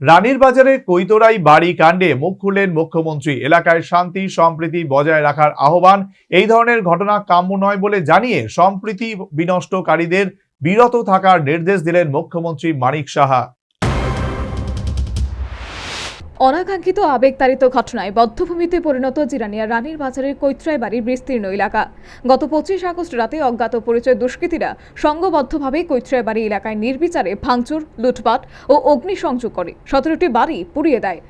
রানীর বাজারে কৈতরাই বাড়ি কাণ্ডে মুখ খুললেন মুখ্যমন্ত্রী। এলাকায় শান্তি, সম্প্রীতি বজায় রাখার আহ্বান। এই ধরনের ঘটনা কাম্য নয় বলে জানিয়ে সম্প্রীতি বিনষ্টকারীদের বিরত থাকার নির্দেশ দিলেন মুখ্যমন্ত্রী মানিক সাহা। অনাকাঙ্ক্ষিত আবেগতাড়িত ঘটনায় বদ্ধভূমিতে পরিণত জিরানিয়া রানীর বাজারের কৈত্রায় বাড়ির বিস্তীর্ণ এলাকা। গত পঁচিশ আগস্ট রাতে অজ্ঞাত পরিচয় দুষ্কৃতীরা সংঘবদ্ধভাবে কৈত্রায় বাড়ি এলাকায় নির্বিচারে ভাঙচুর, লুটপাট ও অগ্নিসংযোগ করে। সতেরোটি বাড়ি পুড়িয়ে দেয়।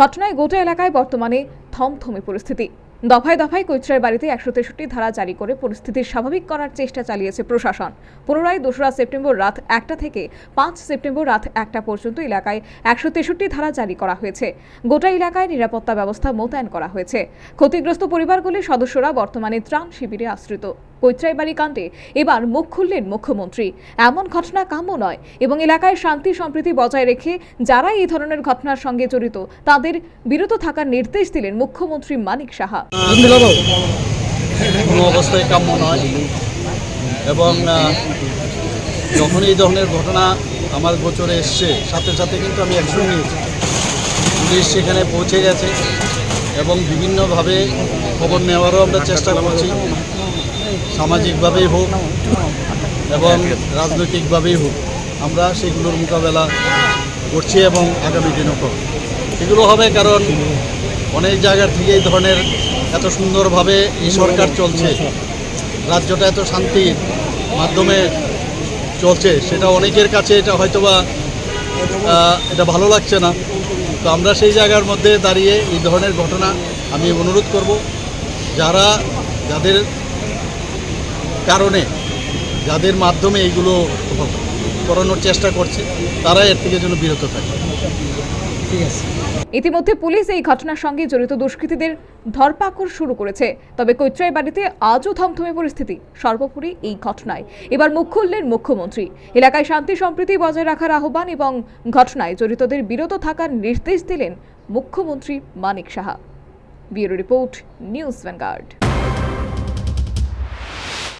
ঘটনায় গোটা এলাকায় বর্তমানে থমথমে পরিস্থিতি। দফায় দফায় কৈত্রের বাড়িতে একশো তেষট্টি ধারা জারি করে পরিস্থিতি স্বাভাবিক করার চেষ্টা চালিয়েছে প্রশাসন। পুনরায় দোসরা সেপ্টেম্বর রাত একটা থেকে পাঁচ সেপ্টেম্বর রাত একটা পর্যন্ত এলাকায় একশো তেষট্টি ধারা জারি করা হয়েছে। গোটা এলাকায় নিরাপত্তা ব্যবস্থা মোতায়েন করা হয়েছে। ক্ষতিগ্রস্ত পরিবারগুলির সদস্যরা বর্তমানে ত্রাণ শিবিরে আশ্রিত। কৈত্রাই বাড়ি কাণ্ডে এবার মুখ খুললেন মুখ্যমন্ত্রী। এমন ঘটনা কাম্য নয় এবং এলাকায় শান্তি সম্প্রীতি বজায় রেখে যারা এই ধরনের ঘটনার সঙ্গে জড়িত, তাদের বিরত থাকার নির্দেশ দিলেন মুখ্যমন্ত্রী মানিক সাহা। কোনো অবস্থায় কাম্য নয় এবং যখন এই ধরনের ঘটনা আমার গোচরে এসছে, সাথে সাথে কিন্তু আমি অ্যাকশন নিয়েছি। পুলিশ সেখানে পৌঁছে গেছে এবং বিভিন্নভাবে খবর নেওয়ারও আমরা চেষ্টা করছি। সামাজিকভাবেই হোক এবং রাজনৈতিকভাবেই হোক, আমরা সেগুলোর মোকাবেলা করছি এবং আগামী দিনও করব। এগুলো হবে কারণ অনেক জায়গার থেকে এই ধরনের এত সুন্দরভাবে এই সরকার চলছে, রাজ্যটা এত শান্তির মাধ্যমে চলছে, সেটা অনেকের কাছে এটা হয়তোবা এটা ভালো লাগছে না। তো আমরা সেই জায়গার মধ্যে দাঁড়িয়ে এই ধরনের ঘটনা আমি অনুরোধ করব, যারা, যাদের কারণে যাদের মাধ্যমে এইগুলো করানোর চেষ্টা করছে তারা এর থেকে যেন বিরত থাকে। ইতিমধ্যে পুলিশ এই ঘটনার সঙ্গে জড়িত দুষ্কৃতীদের ধরপাকড় শুরু করেছে। তবে কৈত্রাই বাড়িতে আজও থমথমে পরিস্থিতি, সর্বোপরি এই ঘটনায়। এবার মুখ খুললেন মুখ্যমন্ত্রী। এলাকায় শান্তি সম্প্রীতি বজায় রাখার আহ্বান এবং ঘটনায় জড়িতদের বিরত থাকার নির্দেশ দিলেন মুখ্যমন্ত্রী Manik Saha. Bureau report, news vanguard.